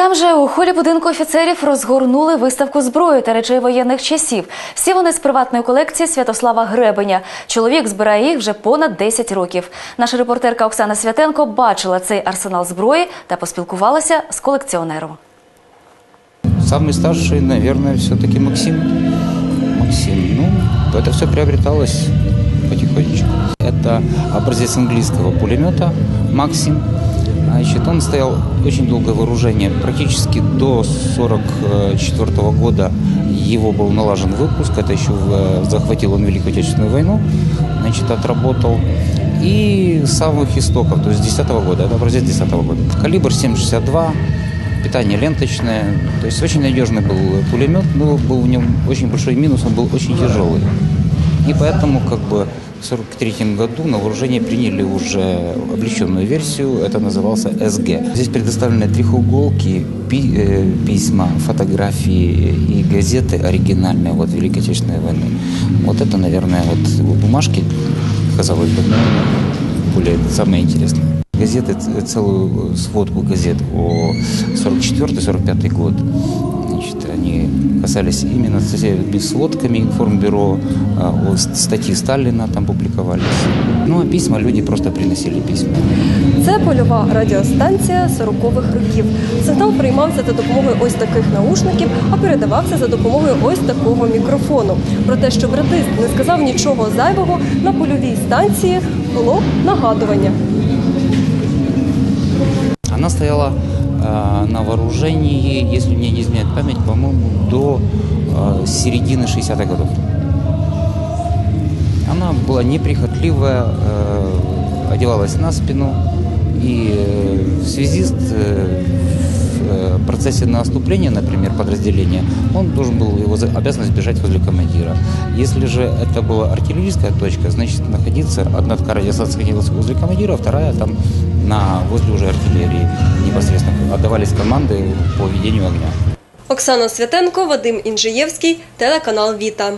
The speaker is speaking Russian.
Там же у холі будинку офіцерів розгорнули виставку зброї та речей воєнних часів. Всі вони з приватної колекції Святослава Гребеня. Чоловік збирає їх вже понад 10 років. Наша репортерка Оксана Святенко бачила цей арсенал зброї та поспілкувалася з колекціонером. Самый старший, наверное, все-таки Максим. Максим. Ну, это все приобреталось потихонечку. Это образец английского пулемета Максим. Значит, он стоял очень долгое вооружение. Практически до 44 года его был налажен выпуск. Это еще в- захватил он Великую Отечественную войну. Значит, отработал. И самых истоков, то есть с 10 года, это образец 10 года. Калибр 7,62, питание ленточное. То есть очень надежный был пулемет, но был в нем очень большой минус, он был очень тяжелый. И поэтому как бы в 1943 году на вооружение приняли уже облегченную версию, это назывался СГ. Здесь предоставлены трехуголки, пи- э, письма, фотографии и газеты оригинальные вот Великой Отечественной войны. Вот это, наверное, вот бумажки, казалось бы, более самое интересное. Газеты, целую сводку газет о 44-45 год. Значит, они касались именно с этими сводками информбюро, статьи Сталина там публиковались. Ну, а письма люди просто приносили письма. Це польова радіостанція 40-х років. Сигнал приймався за допомогою ось таких наушників, а передавався за допомогою ось такого мікрофону. Про те, що братист не сказав нічого зайвого, на польовій станції було нагадування. Она стояла э, на вооружении, если мне не изменяет память, по-моему, до э, середины 60-х годов. Она была неприхотливая, э, одевалась на спину, и э, связист э, в э, процессе наступления, например, подразделения, он должен был его за- обязанность бежать возле командира. Если же это была артиллерийская точка, значит находиться, одна такая радиостанция находилась возле командира, вторая там на, возле уже артиллерии непосредственно. Отдавались команды по ведению огня. Оксана Святенко, Вадим Інжиєвський, телеканал Віта.